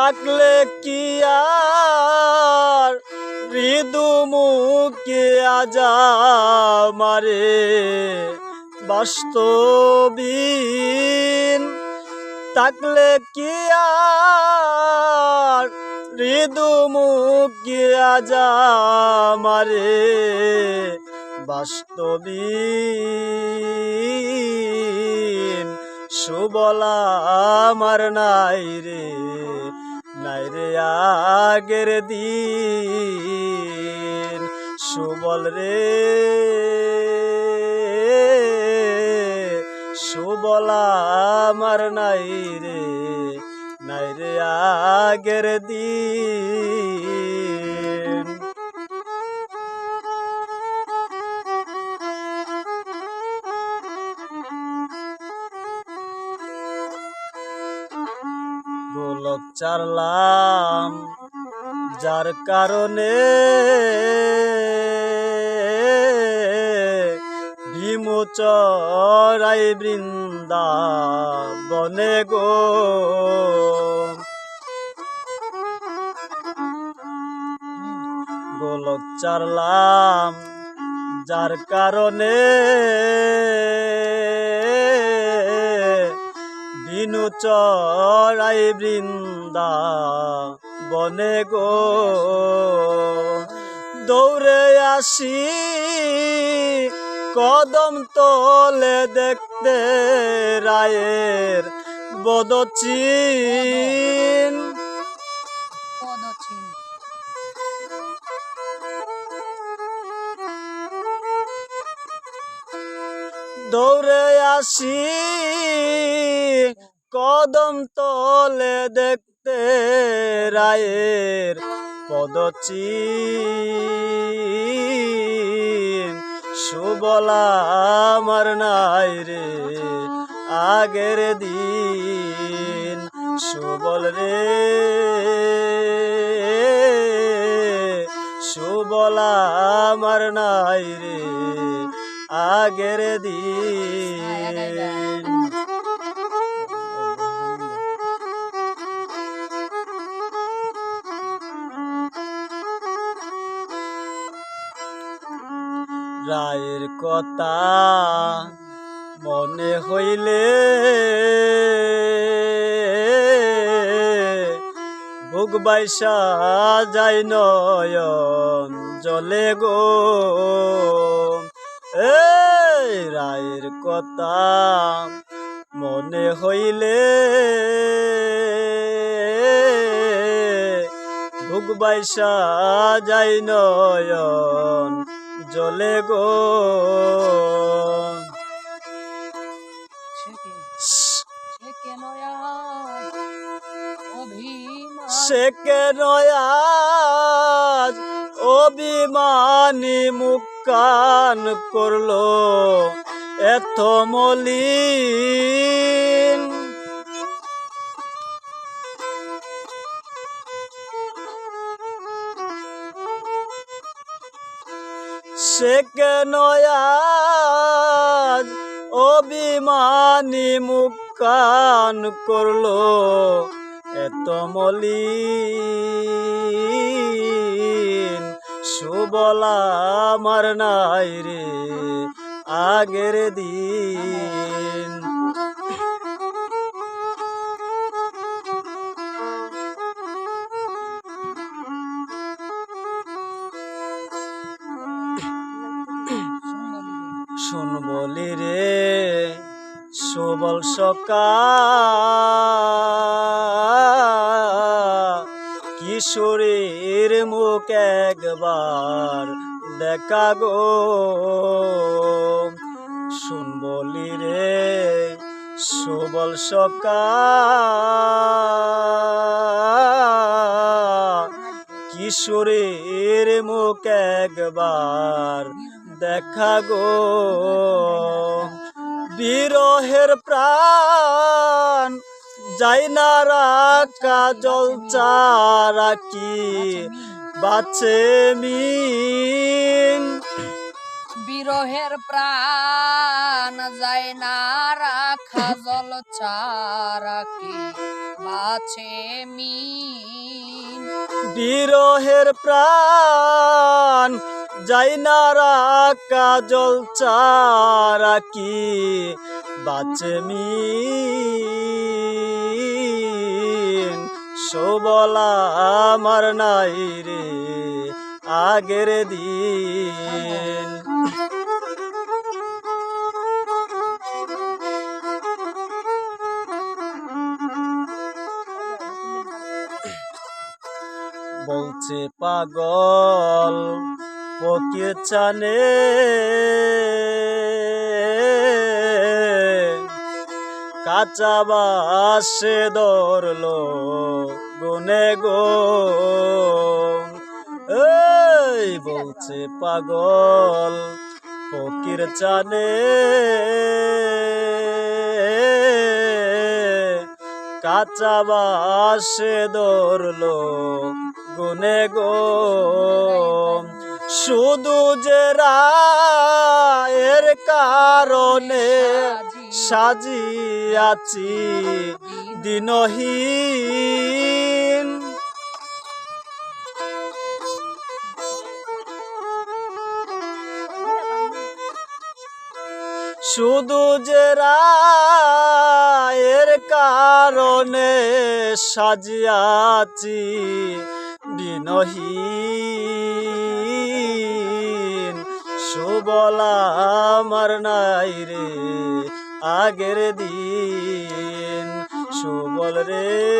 তাকলে কি আর? মৃদু মুখে আজা মারে বাস্তবিন তাকলে কি আর? মৃদু মুখে আজা মারে বাস্তবিন সুবলা আমার নাই রে। নাই রে আগের দিন। সুবল রে সুবলা আমার নাই রে নাই রে আগের দিন। গোলক চারলাম যার কারণে ভীমু চরাই বৃন্দা বনে গো। গোলক চারলাম যার কারণে বিনু চড়াই বৃন্দা বনে গো। দৌড়ে আসি কদম তলে দেখতে রায়ের বদচিন। দৌড়ে আসি কদম তলে দেখতে রায়ের পদচিন সুবলা আমার নাই রে, আগের দিন। সুবল রে, সুবলা আমার নাই রে, আগের দিন। রায়ের কথা মনে হইলে বুক বাইসা যাই নয়ন জলে গো। এই রায়ের কথা মনে হইলে বুক বাইসা যাই নয়ন জলে গো। সে কেন আজ অভিমান। সে কেন অভিমানী মুখান করল। এত মলিন সে কেন অভিমানী মুখ কান করল এত মলিন সুবলা আমার নাই রে আগের দিন। শুন বলি রে, সুবল সকা কিশোরীর মুখ একবার দেখা গো। শুন বলি রে, সুবল কিশোরীর মুখ একবার দেখা গো। বিরহের প্রাণ যাই না রাখা জল চারা কি বাঁচে মিন? বিরহের প্রাণ যায় না রাখা জল চারা কি বাছে মিন? বিরহের প্রাণ যাই না রাখা জল চারা কি বাঁচে মিন সবলা আমার নাই রে আগের দিন। বলছে পাগল। পকে চানে কাঁচা বাসে ধরলো গুনে গো। এই বলছে পাগল ফকির চানে কাঁচা বাসে ধরলো গুনে গো। শুধু যে রায়ের কারণে সাজিয়াছি দিনহীন। শুধু যে রায়ের কারণে সাজিয়াছি দিনহীন। সুবলা আমার নাই রে আগের দিন। সুবল রে।